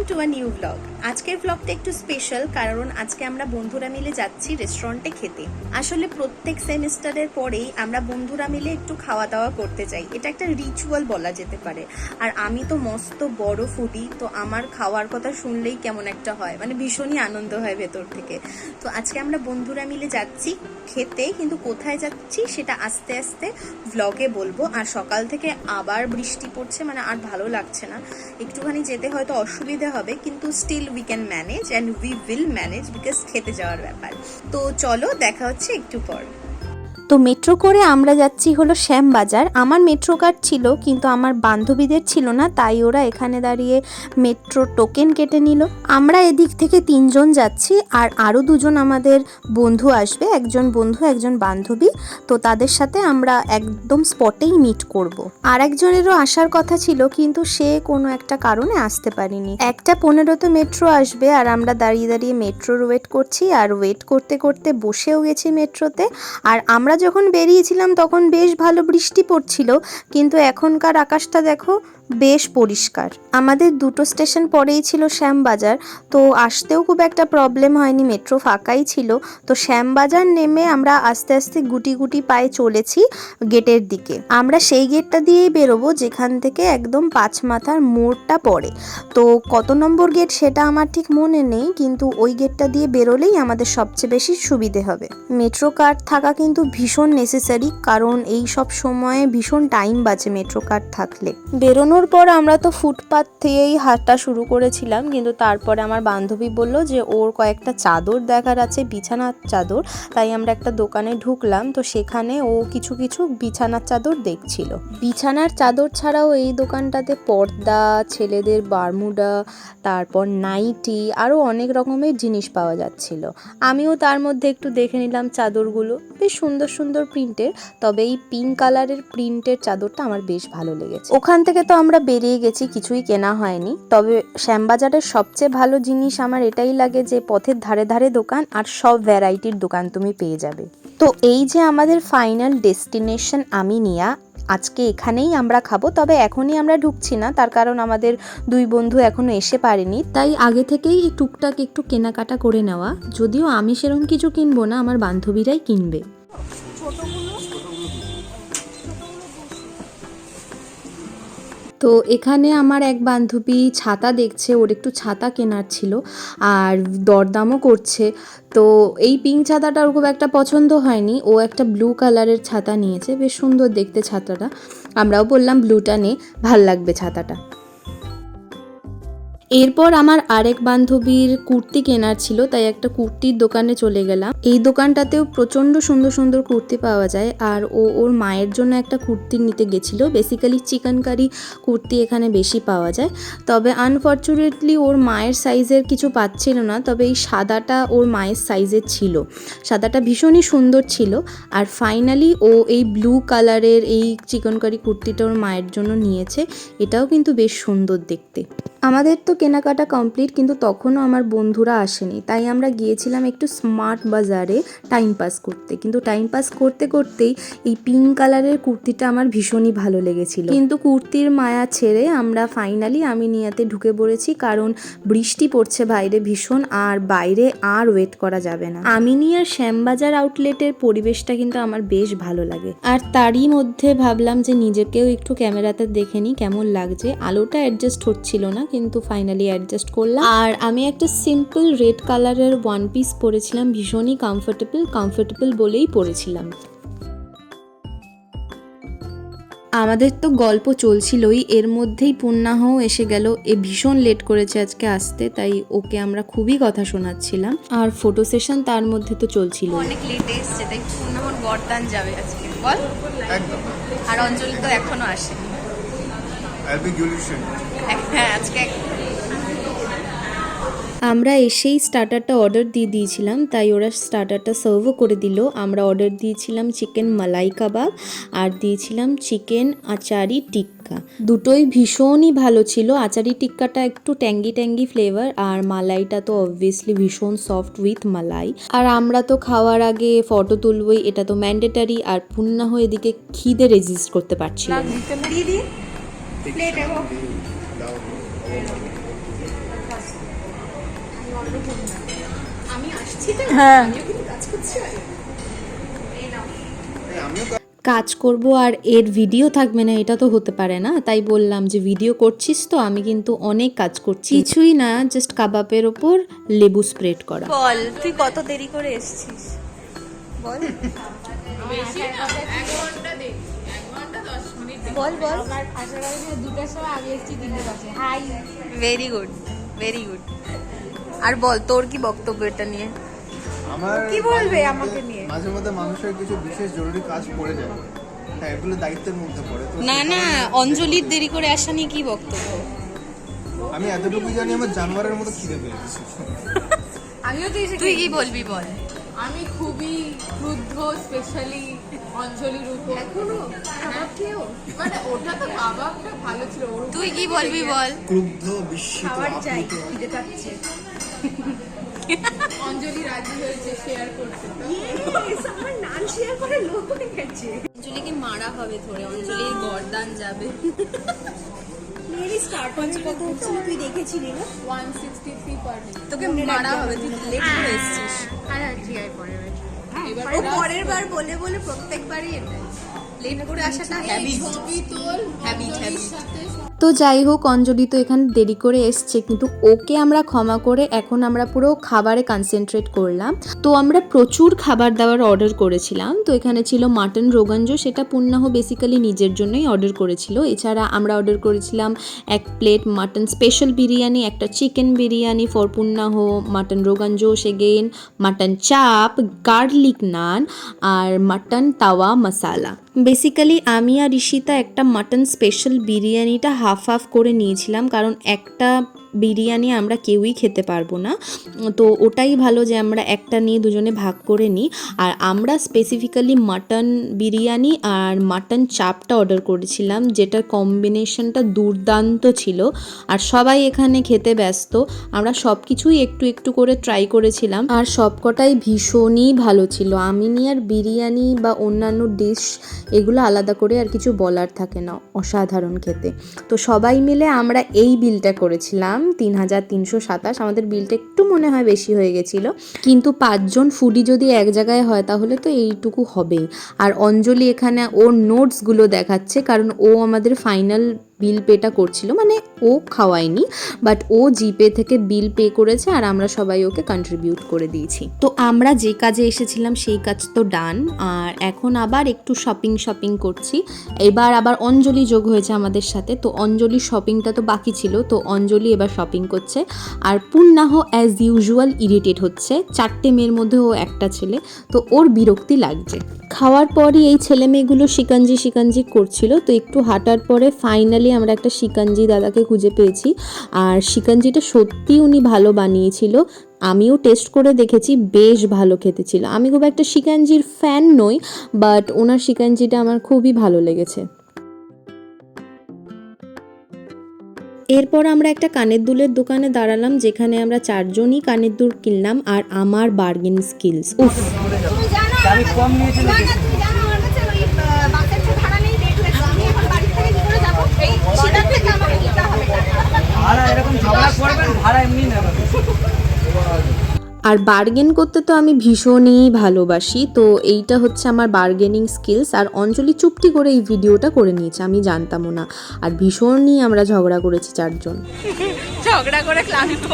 welcome to a new vlog. আজকের ব্লগটা একটু স্পেশাল কারণ আজকে আমরা বন্ধুরা মিলে যাচ্ছি রেস্টুরেন্টে খেতে। আসলে প্রত্যেক সেমিস্টারের পরেই আমরা বন্ধুরা মিলে একটু খাওয়া দাওয়া করতে চাই এটা একটা রিচুয়াল বলা যেতে পারে। আর আমি তো মস্ত বড় ফুডি তো আমার খাওয়ার কথা শুনলেই কেমন একটা হয়। মানে ভীষণই আনন্দ হয় ভেতর থেকে। তো আজকে আমরা বন্ধুরা মিলে যাচ্ছি খেতে, কিন্তু কোথায় যাচ্ছি সেটা আস্তে আস্তে ভ্লগে বলব। আর সকাল থেকে আবার বৃষ্টি পড়ছে মানে আর ভালো লাগছে না। একটুখানি যেতে হয়তো অসুবিধা হবে, কিন্তু still we can manage and we will manage because খেতে যাওয়ার ব্যাপার। তো চলো, দেখা হচ্ছে একটু পর। তো মেট্রো করে আমরা যাচ্ছি হলো শ্যামবাজার। আমার মেট্রো কার্ড ছিল, কিন্তু আমার বান্ধবীদের ছিল না, তাই ওরা এখানে দাঁড়িয়ে মেট্রো টোকেন কেটে নিল। আমরা এদিক থেকে তিনজন যাচ্ছি, আর আরও দুজন আমাদের বন্ধু আসবে, একজন বন্ধু, একজন বান্ধবী। তো তাদের সাথে আমরা একদম স্পটেই মিট করব। আর একজনেরও আসার কথা ছিল, কিন্তু সে কোনো একটা কারণে আসতে পারিনি। একটা পনেরোতে মেট্রো আসবে, আর আমরা দাঁড়িয়ে দাঁড়িয়ে মেট্রোর ওয়েট করছি, আর ওয়েট করতে করতে বসেও গেছি মেট্রোতে আর আমরা যখন বেরিয়েছিলাম তখন বেশ ভালো বৃষ্টি পড়ছিল কিন্তু এখনকার আকাশটা দেখো বেশ পরিষ্কার। আমাদের দুটো স্টেশন পরেই ছিল শ্যামবাজার, তো আসতেও খুব একটা প্রবলেম হয়নি মেট্রো ফাঁকাই ছিল। তো শ্যামবাজার নেমে আমরা আস্তে আস্তে গুটি গুটি পায়ে চলেছি গেটের দিকে। আমরা সেই গেটটা দিয়েই বেরোবো যেখান থেকে একদম পাঁচ মাথার মোড়টা পড়ে। তো কত নম্বর গেট সেটা আমার ঠিক মনে নেই, কিন্তু ওই গেটটা দিয়ে বেরোলেই আমাদের সবচেয়ে বেশি সুবিধে হবে। মেট্রো কার্ড থাকা কিন্তু ভীষণ নেসেসারি কারণ এই সব সময়ে ভীষণ টাইম বাজে মেট্রো কার্ড থাকলে। বেরোনোর পর আমরা তো ফুটপাথ থেকেই হাঁটা শুরু করেছিলাম, কিন্তু তারপরে আমার বান্ধবী বলল যে ওর কয়েকটা চাদর দেখার আছে, বিছানার চাদর। তাই আমরা একটা দোকানে ঢুকলাম, তো সেখানে ও কিছু কিছু বিছানার চাদর দেখছিল। বিছানার চাদর ছাড়াও এই দোকানটাতে পর্দা, ছেলেদের বারমুডা, তারপর নাইটি, আরও অনেক রকমের জিনিস পাওয়া যাচ্ছিল। আমিও তার মধ্যে একটু দেখে নিলাম চাদরগুলো। বেশ সুন্দর সুন্দর প্রিন্টের, তবে এই পিঙ্ক কালারের প্রিন্টের চাদরটা আমার বেশ ভালো লেগেছে। ওখান থেকে তো আমরা বেরিয়ে গেছি, কিছুই কেনা হয়নি। তবে শ্যামবাজারের সবচেয়ে ভালো জিনিস আমার এটাই লাগে যে, পথের ধারে ধারে দোকান আর সব ভ্যারাইটির দোকান তুমি পেয়ে যাবে। তো এই যে আমাদের ফাইনাল ডেস্টিনেশন আমিনিয়া আজকে এখানেই আমরা খাব, তবে এখনই আমরা ঢুকছি না, তার কারণ আমাদের দুই বন্ধু এখনও এসে পারেনি। তাই আগে থেকেই টুকটাক একটু কেনাকাটা করে নেওয়া, যদিও আমি সেরকম কিছু কিনবো না, আমার বান্ধবীরাই কিনবে। তো এখানে আমার এক বান্ধবী ছাতা দেখছে, ওর একটু ছাতা কেনার ছিল আর দরদামও করছে। তো এই পিঙ্ক ছাতাটা ওর খুব একটা পছন্দ হয়নি। ও একটা ব্লু কালারের ছাতা নিয়েছে, বেশ সুন্দর দেখতে ছাতাটা। আমরাও বললাম ব্লুটা নে, ভালো লাগবে ছাতাটা। এরপর আমার আরেক বান্ধবীর কুর্তি কেনার ছিল, তাই একটা কুর্তির দোকানে চলে গেলাম। এই দোকানটাতেও প্রচণ্ড সুন্দর সুন্দর কুর্তি পাওয়া যায়, আর ও ওর মায়ের জন্য একটা কুর্তি নিতে গেছিল। বেসিক্যালি চিকেন কারি কুর্তি এখানে বেশি পাওয়া যায়। তবে আনফর্চুনেটলি ওর মায়ের সাইজের কিছু পাচ্ছিল না, তবে এই সাদাটা ওর মায়ের সাইজের ছিল। সাদাটা ভীষণই সুন্দর ছিল, আর ফাইনালি ও এই ব্লু কালারের এই চিকেন কারি কুর্তিটা ওর মায়ের জন্য নিয়েছে। এটাও কিন্তু বেশ সুন্দর দেখতে। আমাদের তো কেনাকাটা কমপ্লিট কিন্তু তখনও আমার বন্ধুরা আসেনি। তাই আমরা গিয়েছিলাম একটু স্মার্ট বাজারে টাইম পাস করতে। কিন্তু টাইম পাস করতে করতেই এই পিঙ্ক কালারের কুর্তিটা আমার ভীষণই ভালো লেগেছিল। কিন্তু কুর্তির মায়া ছেড়ে আমরা ফাইনালি আমি নিয়াতে ঢুকে পড়েছি, কারণ বৃষ্টি পড়ছে বাইরে ভীষণ আর বাইরে আর ওয়েট করা যাবে না। আমিনিয়ার শ্যামবাজার আউটলেটের পরিবেশটা কিন্তু আমার বেশ ভালো লাগে। আর তারই মধ্যে ভাবলাম যে নিজেকেও একটু ক্যামেরাতে দেখে নিই কেমন লাগছে। আলোটা অ্যাডজাস্ট হচ্ছিল না কিন্তু ফাইনালি অ্যাডজাস্ট করলাম। আর আমি একটা সিম্পল রেড কালারের ওয়ান পিস পরেছিলাম ভীষণই কমফোর্টেবল কমফোর্টেবল বলেই পরেছিলাম। আমাদের তো গল্প চলছিলই এর মধ্যেই পুণ্যাহও এসে গেল। এ ভীষণ লেট করেছে আজকে আসতে তাই ওকে আমরা খুবই কথা শোনাচ্ছিলাম। আর ফটো সেশন তার মধ্যে তো চলছিল। অনেক লেট এসছে তাই পূর্ণমন বরদান যাবে আজকে। বল। আর অঞ্জলি তো এখনও আসেনি। হ্যাঁ আজকে আমরা এসেই স্টার্টারটা অর্ডার দিয়ে দিয়েছিলাম তাই ওরা স্টার্টারটা সার্ভও করে দিল। আমরা অর্ডার দিয়েছিলাম চিকেন মালাই কাবাব আর দিয়েছিলাম চিকেন আচারি টিক্কা। দুটোই ভীষণই ভালো ছিল। আচারি টিক্কাটা একটু ট্যাঙ্গি ট্যাঙ্গি ফ্লেভার আর মালাইটা তো অবভিয়াসলি ভীষণ সফট উইথ মালাই আর আমরা তো খাওয়ার আগে ফটো তুলবই এটা তো ম্যান্ডেটারি আর পুন্নাহ এদিকে খিদে রেজিস্ট করতে পারছি না। দিদি প্লেটে হোক আমি আসছি হ্যাঁ। কাজ করছি করব আর এর ভিডিও থাকবে না এটা তো হতে পারে না। তাই বললাম যে ভিডিও করছিস তো আমি কিন্তু অনেক কাজ করছি। কিছুই না জাস্ট কাবাবের ওপর লেবু স্প্রেড করা। বল তুই কত দেরি করে এসেছিস? বল। বল বল। ভেরি গুড ভেরি গুড আর বল তোর কি বক্তব্য এটা নিয়ে? আমার কি বলবে আমাকে নিয়ে? মাঝে মধ্যে মানুষের কিছু বিশেষ জরুরি কাজ পড়ে যায়। হ্যাঁ এগুলো দায়িত্বের মধ্যে পড়ে। তো না না অঞ্জলির দেরি করে আসা নিয়ে কি বক্তব্য? আমি এতটুকু জানি আমার জানোয়ারের মতো খিদে পেয়েছি আমিও তো তুই কি বলবি বল? আমি খুবই ক্রুদ্ধ স্পেশালি অঞ্জলির উপর এখনও? মানে ওটা তো কাবাবটা ভালো ছিল ওর তুই কি বলবি বল? ক্রুদ্ধ বিস্মিত আপ্লুত অঞ্জলি রাজি হয়েছে শেয়ার করতে। অঞ্জলিকে মারা হবে ধরে অঞ্জলির গরদান যাবে। তুই দেখেছিলি না পার তোকে মারা হবে তুই লেট করে এসেছিস। এবার ও পরের বার বলে বলে প্রত্যেকবারই লেট করে আসাটা হ্যাবিট হ্যাবিট হ্যাবিট তো যাই হোক, অঞ্জলি তো এখানে দেরি করে এসছে, কিন্তু ওকে আমরা ক্ষমা করে এখন আমরা পুরো খাবারে কনসেন্ট্রেট করলাম। তো আমরা প্রচুর খাবার দাবার অর্ডার করেছিলাম। তো এখানে ছিল মাটন রোগাঞ্জ, সেটা পুণ্যাহ বেসিক্যালি নিজের জন্যই অর্ডার করেছিল। এছাড়া আমরা অর্ডার করেছিলাম এক প্লেট মাটন স্পেশাল বিরিয়ানি, একটা চিকেন বিরিয়ানি ফর পুণ্যাহ মাটন রোগাঞ্জ সেগেন মাটন চাপ গার্লিক নান আর মাটন তাওয়া মশালা বেসিক্যালি আমি আর ঈশিতা একটা মাটন স্পেশাল বিরিয়ানিটা হাফ হাফ করে নিয়েছিলাম কারণ একটা বিরিয়ানি আমরা কেউই খেতে পারব না। তো ওটাই ভালো যে আমরা একটা নিয়ে দুজনে ভাগ করে নিই। আর আমরা স্পেসিফিক্যালি মাটন বিরিয়ানি আর মাটন চাপটা অর্ডার করেছিলাম, যেটার কম্বিনেশনটা দুর্দান্ত ছিল। আর সবাই এখানে খেতে ব্যস্ত, আমরা সব কিছুই একটু একটু করে ট্রাই করেছিলাম। আর সবকটাই ভীষণই ভালো ছিল। আমিনি আর বিরিয়ানি বা অন্যান্য ডিশ এগুলো আলাদা করে আর কিছু বলার থাকে না, অসাধারণ খেতে। তো সবাই মিলে আমরা এই বিলটা করেছিলাম। তিন হাজার তিনশো সাতাশ। আমাদের বিলটা একটু মনে হয় বেশি হয়ে গেছিল। কিন্তু পাঁচজন ফুডি যদি এক জায়গায় হয়, তাহলে তো এইটুকু হবেই। আর অঞ্জলি এখানে ওর নোটসগুলো দেখাচ্ছে, কারণ ও আমাদের ফাইনাল বিল পেটা করছিল। মানে ও খাওয়ায়নি বাট ও জিপে থেকে বিল পে করেছে আর আমরা সবাই ওকে কন্ট্রিবিউট করে দিয়েছি। তো আমরা যে কাজে এসেছিলাম সেই কাজ তো ডান আর এখন আবার একটু শপিং শপিং করছি। এবার আবার অঞ্জলি যোগ হয়েছে আমাদের সাথে, তো অঞ্জলি শপিংটা তো বাকি ছিল, তো অঞ্জলি এবার শপিং করছে। আর পুণ্যাহ অ্যাজ ইউজুয়াল ইরিটেট হচ্ছে, চারটে মেয়ের মধ্যে ও একটা ছেলে, তো ওর বিরক্তি লাগছে। খাওয়ার পরই এই ছেলে মেয়েগুলো শিকাঞ্জি শিকাঞ্জি করছিল, তো একটু হাঁটার পরে ফাইনালি আমরা একটা শিকাঞ্জি দাদাকে খুঁজে পেয়েছি। আর শিকাঞ্জিটা সত্যি উনি ভালো বানিয়েছিল। আমিও টেস্ট করে দেখেছি, বেশ ভালো খেতে ছিল। আমি খুব একটা শিকাঞ্জির ফ্যান নই বাট ওনার শিকাঞ্জিটা আমার খুবই ভালো লেগেছে। এরপর আমরা একটা কানের দুলের দোকানে দাঁড়ালাম, যেখানে আমরা চারজনই কানের দুল কিনলাম, আর আমার বার্গেন স্কিলস উফ কম নিয়েছিল না না তুমি জানো আমার কাছে ওই আহ, বাসের যে ভাড়া নেই লেট হয়েছে আমি এখন বাড়ি থেকে কি করে যাব এই সেটার থেকে আমাকে দিতে হবে ভাড়া এরকম ঝগড়া করবেন ভাড়া এমনি নেবেন। আর বার্গেন করতে তো আমি ভীষণই ভালোবাসি তো এইটা হচ্ছে আমার বার্গেনিং স্কিলস আর অঞ্জলি চুপটি করে এই ভিডিওটা করে নিয়েছে আমি জানতামও না। আর ভীষণই আমরা ঝগড়া করেছি চারজন। ঝগড়া করে ক্লান্ত।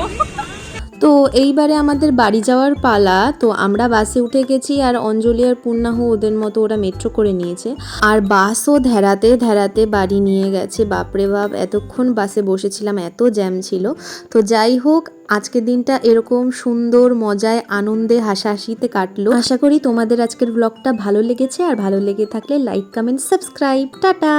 তো এইবারে আমাদের বাড়ি যাওয়ার পালা, তো আমরা বাসে উঠে গেছি আর অঞ্জলি আর পূর্ণাহ ওদের মতো ওরা মেট্রো করে নিয়েছে। আর বাসও ধেরাতে ধেরাতে বাড়ি নিয়ে গেছে, বাপরে বাপ, এতক্ষণ বাসে বসেছিলাম, এত জ্যাম ছিল। তো যাই হোক, আজকের দিনটা এরকম সুন্দর মজায় আনন্দে হাসাহাসিতে কাটলো। আশা করি তোমাদের আজকের ব্লগটা ভালো লেগেছে, আর ভালো লেগে থাকলে লাইক কমেন্ট সাবস্ক্রাইব টাটা!